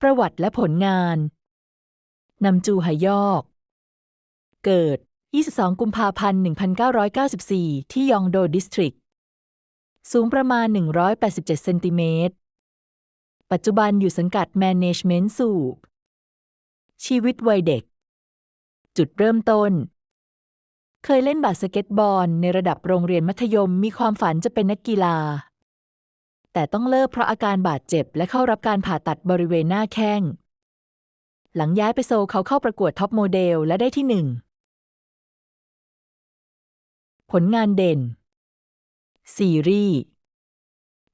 ประวัติและผลงานนำจูหยอก เกิด 22 กุมภาพันธ์ 1994 ที่ยองโดดิสทริกสูงประมาณ 187 เซนติเมตร ปัจจุบันอยู่สังกัด Management สูบชีวิตวัยเด็ก จุดเริ่มต้น เคยเล่นบาสเกตบอลในระดับโรงเรียนมัธยมมีความฝันจะเป็นนักกีฬา แต่ต้องเลิกเพราะอาการบาดเจ็บและเข้ารับการผ่าตัดบริเวณหน้าแข้ง หลังย้ายไปโซลเขาเข้าประกวดท็อปโมเดลและได้ที่หนึ่ง ผลงานเด่น ซีรีส์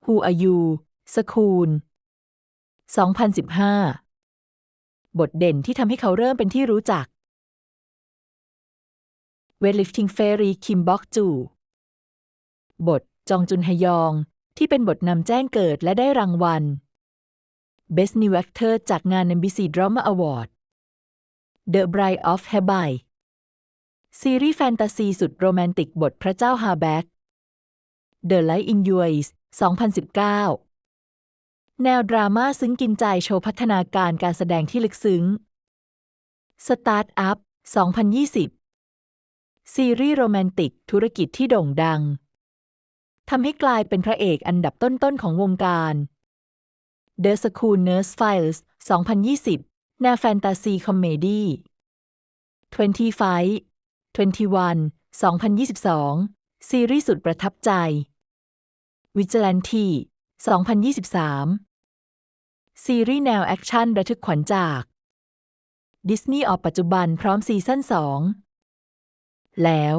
Who Are You สคูล 2015 บทเด่นที่ทำให้เขาเริ่มเป็นที่รู้จัก Weightlifting Fairy Kim Bok Ju บท จองจุนฮยอง ที่เป็นบทนำแจ้งเกิดและได้รางวัล Best New Actor จากงาน NBC Drama Award The Bride of Hebai ซีรีส์แฟนตาซีสุดโรแมนติกบทพระเจ้าฮาแบ็ก The Light in Your Eyes 2019 แนวดราม่าซึ้งกินใจโชว์พัฒนาการการแสดงที่ลึกซึ้ง Start Up 2020 ซีรีส์โรแมนติกธุรกิจที่โด่งดัง ทำให้กลายเป็นพระเอกอันดับต้น ๆ ของวงการ The School Nurse Files 2020 แนวแฟนตาซีคอมเมดี้25 21 2022 ซีรีส์สุดประทับใจ Vigilante 2023 ซีรีส์แนวแอคชั่นระทึกขวัญจากดิสนีย์ออกปัจจุบันพร้อมซีซั่น2 แล้ว